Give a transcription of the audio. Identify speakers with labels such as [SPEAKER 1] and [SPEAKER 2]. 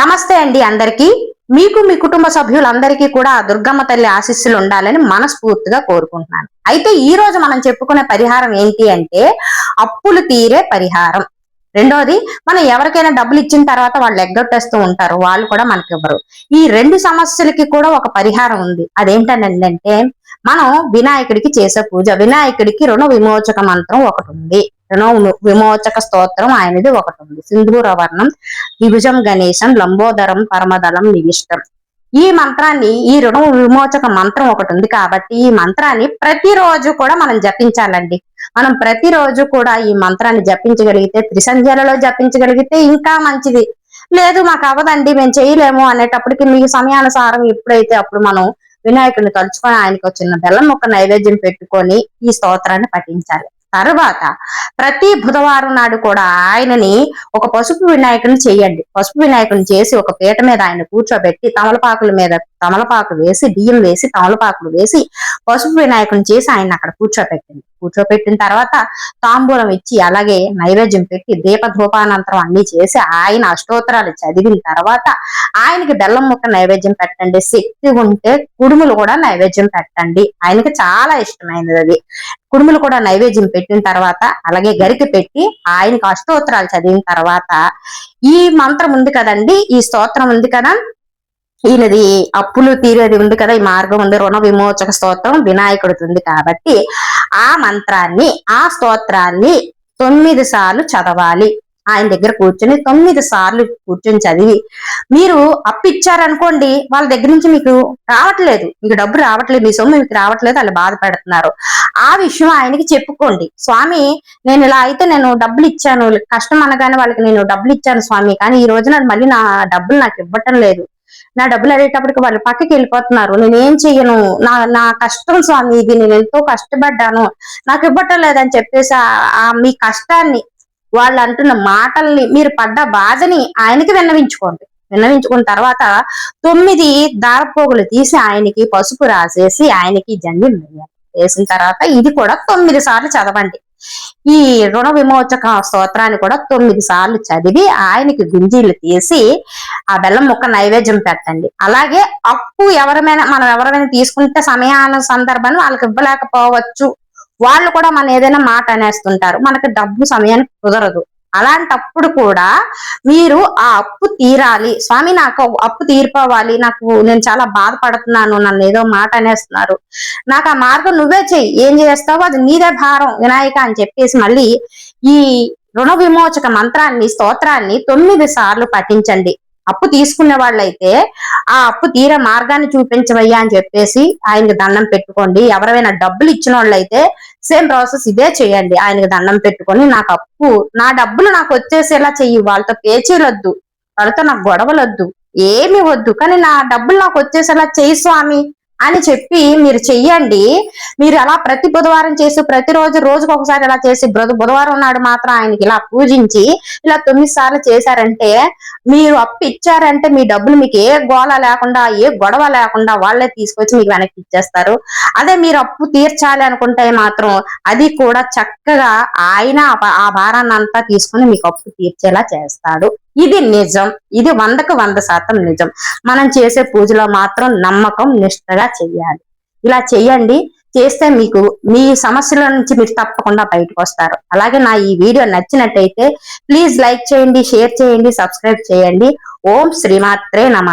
[SPEAKER 1] నమస్తే అండి అందరికీ. మీకు మీ కుటుంబ సభ్యులందరికీ కూడా దుర్గమ్మ తల్లి ఆశీస్సులు ఉండాలని మనస్ఫూర్తిగా కోరుకుంటున్నాను. అయితే ఈ రోజు మనం చెప్పుకునే పరిహారం ఏంటి అంటే అప్పులు తీరే పరిహారం. రెండోది మనం ఎవరికైనా డబ్బులు ఇచ్చిన తర్వాత వాళ్ళు ఎగ్గొట్టేస్తూ ఉంటారు. వాళ్ళు కూడా మనకి ఇవ్వరు. ఈ రెండు సమస్యలకి కూడా ఒక పరిహారం ఉంది. అదేంటనంటే మనం వినాయకుడికి చేసే పూజ వినాయకుడికి రుణ విమోచక మంత్రం ఒకటి ఉంది. రుణ విమోచక స్తోత్రం ఆయనది ఒకటి ఉంది సింధూర వర్ణం విభుజం గణేశం లంబోదరం పరమదలం నివిష్టం ఈ మంత్రాన్ని ఈ రుణ విమోచక మంత్రం ఒకటి ఉంది కాబట్టి ఈ మంత్రాన్ని ప్రతిరోజు కూడా మనం జపించాలండి. మనం ప్రతిరోజు కూడా ఈ మంత్రాన్ని జపించగలిగితే త్రిసంధ్యలలో జపించగలిగితే ఇంకా మంచిది. లేదు మాకు అవ్వదండి మేము చేయలేము అనేటప్పటికి మీ సమయానుసారం ఎప్పుడైతే అప్పుడు మనం వినాయకుడిని తలుచుకొని ఆయనకు వచ్చిన బెల్లం ఒక నైవేద్యం పెట్టుకొని ఈ స్తోత్రాన్ని పఠించాలి. తర్వాత ప్రతి బుధవారం నాడు కూడా ఆయనని ఒక పసుపు వినాయకుని చేయండి. పసుపు వినాయకుని చేసి ఒక పీట మీద ఆయన కూర్చోబెట్టి తమలపాకుల మీద తమలపాకు వేసి బియ్యం వేసి తమలపాకులు వేసి పసుపు వినాయకుని చేసి ఆయన అక్కడ కూర్చోపెట్టింది. కూర్చోపెట్టిన తర్వాత తాంబూలం ఇచ్చి అలాగే నైవేద్యం పెట్టి దీప ధూపానంతరం అన్ని చేసి ఆయన అష్టోత్తరాలు చదివిన తర్వాత ఆయనకి బెల్లం ముక్క నైవేద్యం పెట్టండి. శక్తి ఉంటే కుడుములు కూడా నైవేద్యం పెట్టండి. ఆయనకి చాలా ఇష్టమైనది అది. కుడుములు కూడా నైవేద్యం పెట్టిన తర్వాత అలాగే గరిక పెట్టి ఆయనకు అష్టోత్తరాలు చదివిన తర్వాత ఈ మంత్రం ఉంది కదండి? ఈ స్తోత్రం ఉంది కదా? ఈయనది అప్పులు తీరేది ఉంది కదా ఈ మార్గం ఉంది. రుణ విమోచక స్తోత్రం వినాయకుడిది ఉంది కాబట్టి ఆ మంత్రాన్ని ఆ స్తోత్రాన్ని తొమ్మిది సార్లు చదవాలి. ఆయన దగ్గర కూర్చొని తొమ్మిది సార్లు కూర్చొని చదివి మీరు అప్పు ఇచ్చారనుకోండి వాళ్ళ దగ్గర నుంచి మీకు రావట్లేదు. మీకు డబ్బు రావట్లేదు మీ సొమ్ము మీకు రావట్లేదు వాళ్ళు బాధపడుతున్నారు. ఆ విషయం ఆయనకి చెప్పుకోండి. స్వామి నేను ఇలా అయితే నేను డబ్బులు ఇచ్చాను. కష్టం అనగానే వాళ్ళకి నేను డబ్బులు ఇచ్చాను స్వామి. కానీ ఈ రోజున మళ్ళీ నా డబ్బులు నాకు ఇవ్వటం లేదు. నా డబ్బులు అడిగేటప్పటికి వాళ్ళు పక్కకి వెళ్ళిపోతున్నారు. నేనేం చెయ్యను? నా నా కష్టం స్వామి ఇది నేను ఎంతో కష్టపడ్డాను. నాకు ఇవ్వటం లేదని చెప్పేసి ఆ మీ కష్టాన్ని వాళ్ళు అంటున్న మాటల్ని మీరు పడ్డ బాధని ఆయనకి విన్నవించుకోండి. విన్నవించుకున్న తర్వాత తొమ్మిది దారపోగులు తీసి ఆయనకి పసుపు రాసేసి ఆయనకి జంజం వేయాలి వేసిన తర్వాత ఇది కూడా తొమ్మిది సార్లు చదవండి. ఈ రుణ విమోచక స్తోత్రాన్ని కూడా తొమ్మిది సార్లు చదివి ఆయనకి గుంజీలు తీసి ఆ బెల్లం ముక్క నైవేద్యం పెట్టండి. అలాగే అప్పు ఎవరైనా మనం ఎవరైనా తీసుకుంటే సమయాన సందర్భాన్ని వాళ్ళకి ఇవ్వలేకపోవచ్చు. వాళ్ళు కూడా మన ఏదైనా మాట అనేస్తుంటారు. మనకి డబ్బు సమయానికి కుదరదు. అలాంటప్పుడు కూడా మీరు ఆ అప్పు తీరాలి. స్వామి నాకు అప్పు తీరిపోవాలి. నాకు నేను చాలా బాధపడుతున్నాను. నన్ను ఏదో మాట అనేస్తున్నారు. నాకు ఆ మార్గం నువ్వే చెయ్యి. ఏం చేస్తావు అది నీదే భారం. వినాయక అని చెప్పేసి మళ్ళీ ఈ రుణ విమోచక మంత్రాన్ని స్తోత్రాన్ని తొమ్మిది సార్లు పఠించండి. అప్పు తీసుకునే వాళ్ళైతే ఆ అప్పు తీరే మార్గాన్ని చూపించవయ్యా అని చెప్పేసి ఆయనకి దండం పెట్టుకోండి. ఎవరైనా డబ్బులు ఇచ్చిన వాళ్ళైతే సేమ్ ప్రాసెస్ ఇదే చేయండి. ఆయనకి దండం పెట్టుకొని నాకు అప్పు నా డబ్బులు నాకు వచ్చేసేలా చెయ్యి. వాళ్ళతో పేచీలొద్దు. వాళ్ళతో నాకు గొడవలొద్దు. ఏమి వద్దు. కానీ నా డబ్బులు నాకు వచ్చేసేలా చెయ్యి స్వామి. అని చెప్పి మీరు చెయ్యండి. మీరు అలా ప్రతి బుధవారం చేసి ప్రతిరోజు రోజుకు ఒకసారి ఇలా చేసి బుధవారం నాడు మాత్రం ఆయనకి ఇలా పూజించి ఇలా తొమ్మిది సార్లు చేశారంటే మీరు అప్పు ఇచ్చారంటే మీ డబ్బులు మీకు ఏ గోళ లేకుండా ఏ గొడవ లేకుండా వాళ్ళే తీసుకొచ్చి మీకు వెనక్కి ఇచ్చేస్తారు. అదే మీరు అప్పు తీర్చాలి అనుకుంటే మాత్రం అది కూడా చక్కగా ఆయన ఆ భారాన్ని అంతా తీసుకుని మీకు అప్పు తీర్చేలా చేస్తాడు. ఇది నిజం. ఇది వందకు వంద శాతం నిజం. మనం చేసే పూజలో మాత్రం నమ్మకం నిష్ఠగా చెయ్యాలి. ఇలా చెయ్యండి. చేస్తే మీకు మీ సమస్యల నుంచి మీరు తప్పకుండా బయటకు వస్తారు. అలాగే నా ఈ వీడియో నచ్చినట్టయితే ప్లీజ్ లైక్ చేయండి షేర్ చేయండి సబ్స్క్రైబ్ చేయండి. ఓం శ్రీమాత్రే నమ.